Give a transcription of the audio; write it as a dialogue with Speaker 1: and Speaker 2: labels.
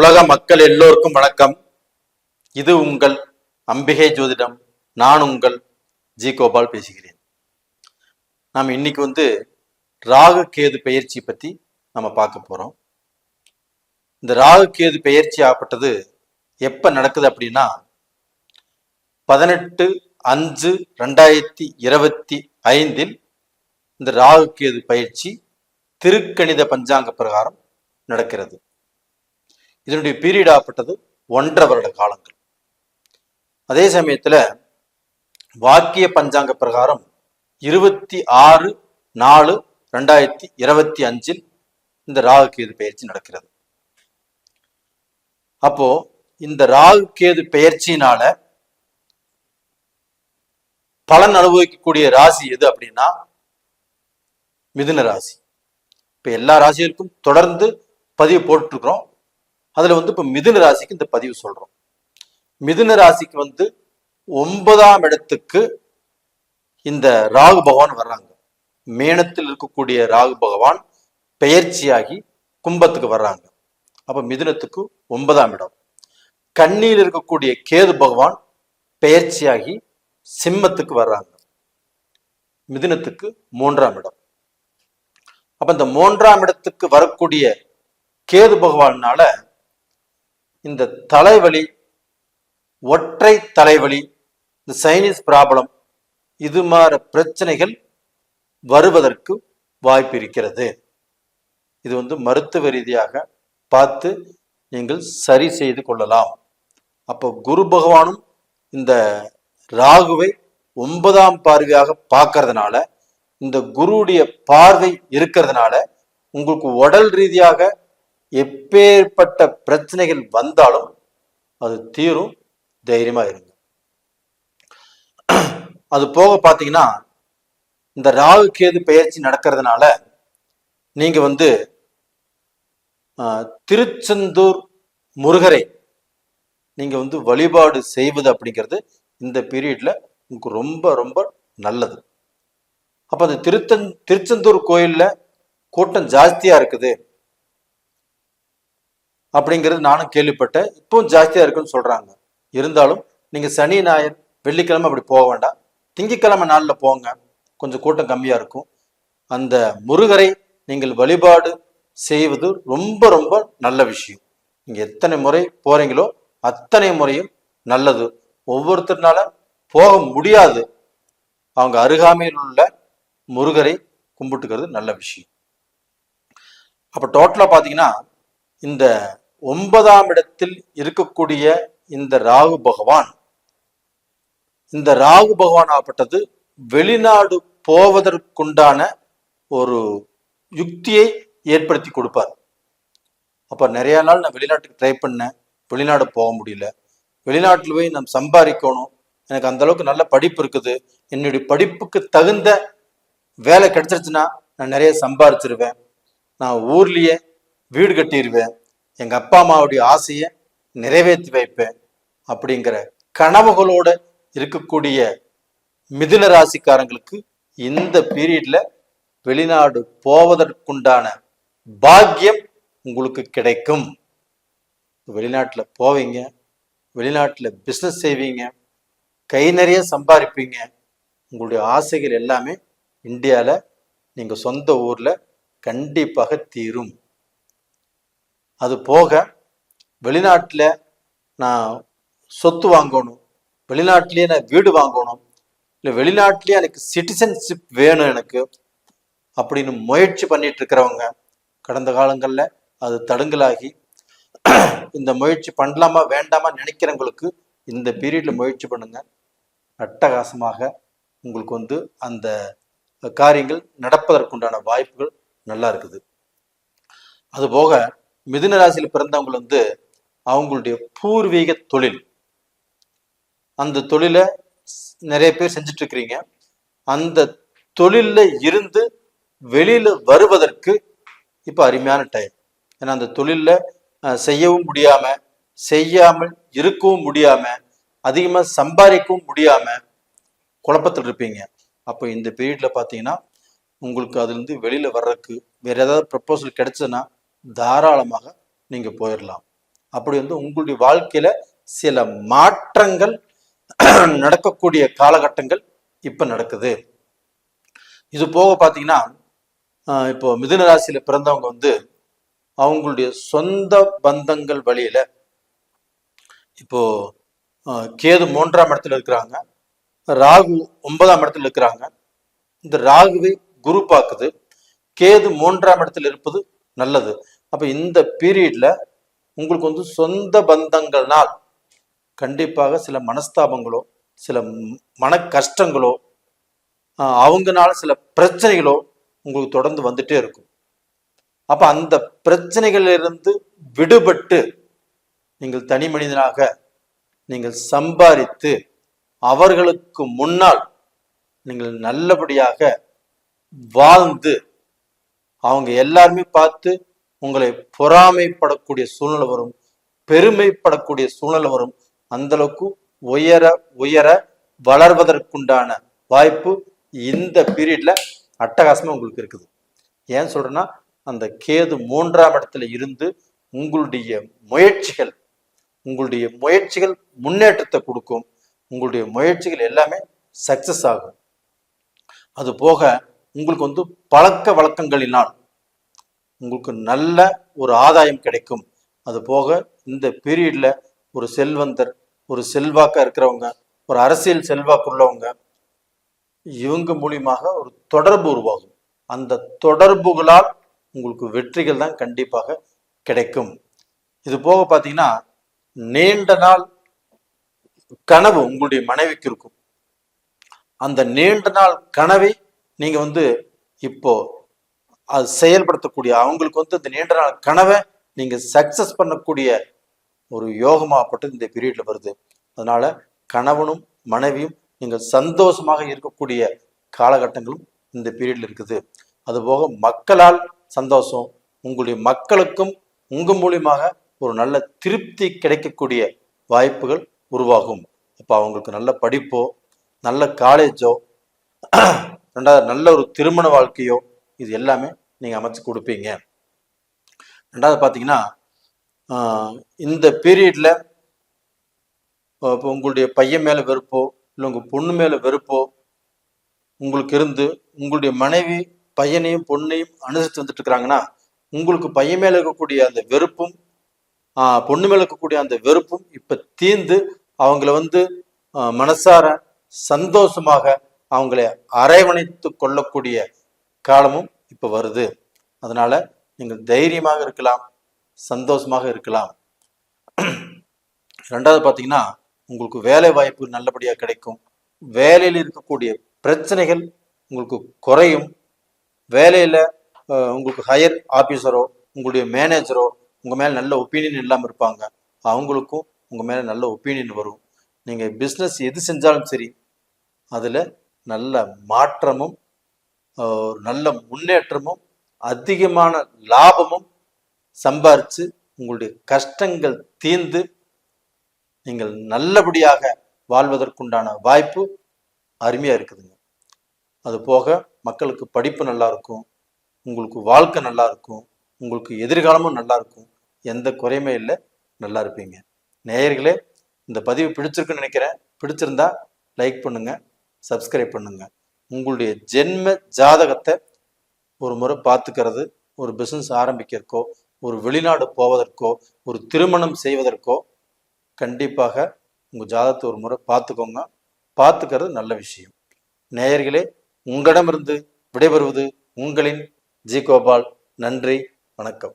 Speaker 1: உலக மக்கள் எல்லோருக்கும் வணக்கம். இது உங்கள் அம்பிகை ஜோதிடம். நான் உங்கள் ஜி கோபால் பேசுகிறேன். நாம் இன்னைக்கு வந்து ராகு கேது பெயர்ச்சி பத்தி நம்ம பார்க்க போறோம். இந்த ராகு கேது பெயர்ச்சி ஆகப்பட்டது எப்ப நடக்குது அப்படின்னா பதினெட்டு அஞ்சு ரெண்டாயிரத்தி இருபத்தி ஐந்தில் இந்த ராகு கேது பயிற்சி திருக்கணித பஞ்சாங்க பிரகாரம் நடக்கிறது. இதனுடைய பீரியட் ஆகப்பட்டது ஒன்றரை வருட காலங்கள். அதே சமயத்துல வாக்கிய பஞ்சாங்க பிரகாரம் இருபத்தி ஆறு நாலு ரெண்டாயிரத்தி இருபத்தி அஞ்சில் இந்த ராகு கேது பயிற்சி நடக்கிறது. அப்போ இந்த ராகு கேது பெயர்ச்சியினால பலன் அனுபவிக்கக்கூடிய ராசி எது அப்படின்னா மிதுன ராசி. இப்ப எல்லா ராசிகளுக்கும் தொடர்ந்து பதிவு போட்டுருக்கிறோம். அதுல வந்து இப்ப மிதுன ராசிக்கு இந்த பதிவு சொல்றோம். மிதுன ராசிக்கு வந்து ஒன்பதாம் இடத்துக்கு இந்த ராகு பகவான் வர்றாங்க. மேனத்தில் இருக்கக்கூடிய ராகு பகவான் பெயர்ச்சியாகி கும்பத்துக்கு வர்றாங்க. அப்ப மிதுனத்துக்கு ஒன்பதாம் இடம். கண்ணியில் இருக்கக்கூடிய கேது பகவான் பெயர்ச்சியாகி சிம்மத்துக்கு வர்றாங்க. மிதுனத்துக்கு மூன்றாம் இடம். அப்ப இந்த மூன்றாம் இடத்துக்கு வரக்கூடிய கேது பகவானால இந்த தலைவலி ஒற்றை தலைவலி இந்த சைனீஸ் ப்ராப்ளம் இது மாற பிரச்சனைகள் வருவதற்கு வாய்ப்பு இருக்கிறது. இது வந்து மருத்துவ ரீதியாக பார்த்து நீங்கள் சரி செய்து கொள்ளலாம். அப்போ குரு பகவானும் இந்த ராகுவை ஒன்பதாம் பார்வையாக பார்க்கறதுனால இந்த குருவுடைய பார்வை இருக்கிறதுனால உங்களுக்கு உடல் ரீதியாக எப்பேற்பட்ட பிரச்சனைகள் வந்தாலும் அது தீரும் தைரியமா இருங்க. அது போக பார்த்தீங்கன்னா இந்த ராகு கேது பெயர்ச்சி நடக்கிறதுனால நீங்க வந்து திருச்செந்தூர் முருகரை நீங்க வந்து வழிபாடு செய்வது அப்படிங்கிறது இந்த பீரியட்ல உங்களுக்கு ரொம்ப ரொம்ப நல்லது. அப்ப அந்த திருத்தன் திருச்செந்தூர் கோயில்ல கூட்டம் ஜாஸ்தியா இருக்குது. அப்படிங்கிறது நானும் கேள்விப்பட்டேன். இப்பவும் ஜாஸ்தியாக இருக்குன்னு சொல்கிறாங்க இருந்தாலும் நீங்கள் சனி ஞாயிறு வெள்ளிக்கிழமை அப்படி போக வேண்டாம். திங்கக்கிழமை நாளில் போங்க. கொஞ்சம் கூட்டம் கம்மியாக இருக்கும். அந்த முருகரை நீங்கள் வழிபாடு செய்வது ரொம்ப ரொம்ப நல்ல விஷயம். நீங்கள் எத்தனை முறை போகிறீங்களோ அத்தனை முறையும் நல்லது. ஒவ்வொருத்தர்னால போக முடியாது. அவங்க அருகாமையில் உள்ள முருகரை கும்பிட்டுக்கிறது நல்ல விஷயம். அப்போ டோட்டலாக பார்த்தீங்கன்னா இந்த ஒன்பதாம் இடத்தில் இருக்கக்கூடிய இந்த ராகு பகவான். இந்த ராகு பகவான் ஆகப்பட்டது வெளிநாடு போவதற்குண்டான ஒரு யுக்தியை ஏற்படுத்தி கொடுப்பார். அப்ப நிறைய நாள் நான் வெளிநாட்டுக்கு ட்ரை பண்ணேன். வெளிநாடு போக முடியல. வெளிநாட்டில் போய் நம்ம சம்பாதிக்கணும். எனக்கு அந்த அளவுக்கு நல்ல படிப்பு இருக்குது. என்னுடைய படிப்புக்கு தகுந்த வேலை கிடைச்சிருச்சுன்னா நான் நிறைய சம்பாரிச்சிருவேன் நான் ஊர்லயே வீடு கட்டிடுவேன் எங்கள் அப்பா அம்மாவுடைய ஆசையை நிறைவேற்றி வைப்பேன் அப்படிங்கிற கனவுகளோட இருக்கக்கூடிய மிதுன ராசிக்காரங்களுக்கு இந்த பீரியட்ல வெளிநாடு போவதற்குண்டான பாக்கியம் உங்களுக்கு கிடைக்கும். வெளிநாட்டில் போவீங்க வெளிநாட்டில் பிஸ்னஸ் செய்வீங்க கை நிறைய சம்பாதிப்பீங்க. உங்களுடைய ஆசைகள் எல்லாமே இந்தியாவில் நீங்கள் சொந்த ஊரில் கண்டிப்பாக தீரும். அது போக வெளிநாட்டில் நான் சொத்து வாங்கணும் வெளிநாட்டிலேயே நான் வீடு வாங்கணும் இல்லை வெளிநாட்டிலேயே எனக்கு சிட்டிசன்ஷிப் வேணும் எனக்கு அப்படின்னு முயற்சி பண்ணிட்டு இருக்கிறவங்க கடந்த காலங்களில் அது தடுங்கலாகி இந்த முயற்சி பண்ணலாமா வேண்டாமா நினைக்கிறவங்களுக்கு இந்த பீரியடில் முயற்சி பண்ணுங்க. அட்டகாசமாக உங்களுக்கு வந்து அந்த காரியங்கள் நடப்பதற்குண்டான வாய்ப்புகள் நல்லா இருக்குது. அது போக மிதுன ராசியில் பிறந்தவங்க வந்து அவங்களுடைய பூர்வீக தொழில். அந்த தொழிலை நிறைய பேர் செஞ்சுட்டு இருக்கிறீங்க. அந்த தொழில்ல இருந்து வெளியில வருவதற்கு இப்போ அருமையான டைம் ஏன்னா அந்த தொழிலில் செய்யவும் முடியாம செய்யாமல் இருக்கவும் முடியாம அதிகமாக சம்பாதிக்கவும் முடியாம குழப்பத்தில் இருப்பீங்க. அப்போ இந்த பீரியட்ல பார்த்தீங்கன்னா உங்களுக்கு அதுலேருந்து வெளியில வர்றதுக்கு வேற ஏதாவது ப்ரப்போசல் கிடைச்சதுன்னா தாராளமாக நீங்க போயிடலாம் அப்படி வந்து உங்களுடைய வாழ்க்கையில சில மாற்றங்கள் நடக்கக்கூடிய காலகட்டங்கள் இப்ப நடக்குது. இது போக பார்த்தீங்கன்னா ஆஹ் இப்போ மிதுன ராசியில் பிறந்தவங்க வந்து அவங்களுடைய சொந்த பந்தங்கள் வழியில இப்போ ஆஹ் கேது மூன்றாம் இடத்துல இருக்கிறாங்க. ராகு ஒன்பதாம் இடத்துல இருக்கிறாங்க. இந்த ராகுவை குரு பார்க்குது கேது மூன்றாம் இடத்துல இருப்பது நல்லது. அப்போ இந்த பீரியட்ல உங்களுக்கு வந்து சொந்த பந்தங்கள்னால் கண்டிப்பாக சில மனஸ்தாபங்களோ சில மன கஷ்டங்களோ அவங்கனால சில பிரச்சனைகளோ உங்களுக்கு தொடர்ந்து வந்துட்டே இருக்கும். அப்போ அந்த பிரச்சனைகளிலிருந்து விடுபட்டு நீங்கள் தனி மனிதனாக நீங்கள் சம்பாதித்து அவர்களுக்கு முன்னால் நீங்கள் நல்லபடியாக வாழ்ந்து அவங்க எல்லாருமே பார்த்து உங்களை பொறாமைப்படக்கூடிய சூழ்நிலை வரும் பெருமைப்படக்கூடிய சூழ்நிலை வரும். அந்த அளவுக்கு உயர உயர வளர்வதற்குண்டான வாய்ப்பு இந்த பீரியட்ல அட்டகாசமா உங்களுக்கு இருக்குது. ஏன் சொல்றேன்னா அந்த கேது மூன்றாம் இடத்துல இருந்து உங்களுடைய முயற்சிகள் உங்களுடைய முயற்சிகள் முன்னேற்றத்தை கொடுக்கும். உங்களுடைய முயற்சிகள் எல்லாமே சக்சஸ் ஆகும். அது போக உங்களுக்கு வந்து பழக்க வழக்கங்களினால் உங்களுக்கு நல்ல ஒரு ஆதாயம் கிடைக்கும். அது போக இந்த பீரியடில் ஒரு செல்வந்தர் ஒரு செல்வாக்காக இருக்கிறவங்க ஒரு அரசியல் செல்வாக்குள்ளவங்க இவங்க மூலியமாக ஒரு தொடர்பு உருவாகும். அந்த தொடர்புகளால் உங்களுக்கு வெற்றிகள் தான் கண்டிப்பாக கிடைக்கும். இது போக பார்த்தீங்கன்னா நீண்ட நாள் கனவு உங்களுடைய மனைவிக்கு இருக்கும். அந்த நீண்ட நாள் கனவை நீங்கள் வந்து இப்போ அது செயல்படுத்தக்கூடிய அவங்களுக்கு வந்து இந்த நீண்ட நாள் கனவை நீங்கள் சக்சஸ் பண்ணக்கூடிய ஒரு யோகமாகப்பட்டு இந்த பீரியடில் வருது. அதனால் கணவனும் மனைவியும் நீங்கள் சந்தோஷமாக இருக்கக்கூடிய காலகட்டங்களும் இந்த பீரியடில் இருக்குது. அதுபோக மக்களால் சந்தோஷம் உங்களுடைய மக்களுக்கும் உங்கள் மூலியமாக ஒரு நல்ல திருப்தி கிடைக்கக்கூடிய வாய்ப்புகள் உருவாகும். அப்போ அவங்களுக்கு நல்ல படிப்போ நல்ல காலேஜோ ரெண்டாவது நல்ல ஒரு திருமண வாழ்க்கையோ இது எல்லாமே நீங்க அமைச்சு கொடுப்பீங்க. ரெண்டாவது பார்த்தீங்கன்னா ஆஹ் இந்த பீரியட்ல இப்போ உங்களுடைய பையன் மேல வெறுப்போ இல்லை உங்க பொண்ணு மேல வெறுப்போ உங்களுக்கு இருந்து உங்களுடைய மனைவி பையனையும் பொண்ணையும் அனுசரித்து வந்துட்டு இருக்கிறாங்கன்னா உங்களுக்கு பையன் மேல இருக்கக்கூடிய அந்த வெறுப்பும் ஆஹ் பொண்ணு மேல இருக்கக்கூடிய அந்த வெறுப்பும் இப்ப தீர்ந்து அவங்கள வந்து ஆஹ் மனசார சந்தோஷமாக அவங்களை அரவணைத்து கொள்ளக்கூடிய காலமும் இப்போ வருது. அதனால நீங்கள் தைரியமாக இருக்கலாம் சந்தோஷமாக இருக்கலாம். ரெண்டாவது பார்த்தீங்கன்னா உங்களுக்கு வேலை வாய்ப்பு நல்லபடியாக கிடைக்கும். வேலையில் இருக்கக்கூடிய பிரச்சனைகள் உங்களுக்கு குறையும். வேலையில் உங்களுக்கு ஹையர் ஆஃபீஸரோ உங்களுடைய மேனேஜரோ உங்கள் மேலே நல்ல ஒப்பீனியன் இல்லாமல் இருப்பாங்க. அவங்களுக்கும் உங்கள் மேலே நல்ல ஒப்பீனியன் வரும். நீங்கள் பிஸ்னஸ் எது செஞ்சாலும் சரி அதில் நல்ல மாற்றமும் ஒரு நல்ல முன்னேற்றமும் அதிகமான லாபமும் சம்பாரித்து உங்களுடைய கஷ்டங்கள் தீர்ந்து நீங்கள் நல்லபடியாக வாழ்வதற்குண்டான வாய்ப்பு அருமையாக இருக்குதுங்க. அது போக மக்களுக்கு படிப்பு நல்லா இருக்கும் உங்களுக்கு வாழ்க்கை நல்லா இருக்கும் உங்களுக்கு எதிர்காலமும் நல்லா இருக்கும். எந்த குறையுமே இல்லை நல்லா இருப்பீங்க. நேயர்களே இந்த பதிவு பிடிச்சிருக்குன்னு நினைக்கிறேன். பிடிச்சிருந்தா லைக் பண்ணுங்கள் சப்ஸ்கிரைப் பண்ணுங்கள் உங்களுடைய ஜென்ம ஜாதகத்தை ஒரு முறை பார்த்துக்கிறது ஒரு பிஸ்னஸ் ஆரம்பிக்கிறக்கோ ஒரு வெளிநாடு போவதற்கோ ஒரு திருமணம் செய்வதற்கோ கண்டிப்பாக உங்கள் ஜாதகத்தை ஒரு முறை பார்த்துக்கோங்க. பார்த்துக்கிறது நல்ல விஷயம். நேயர்களே உங்களிடமிருந்து விடைபெறுவது உங்களின் ஜி கோபால். நன்றி வணக்கம்.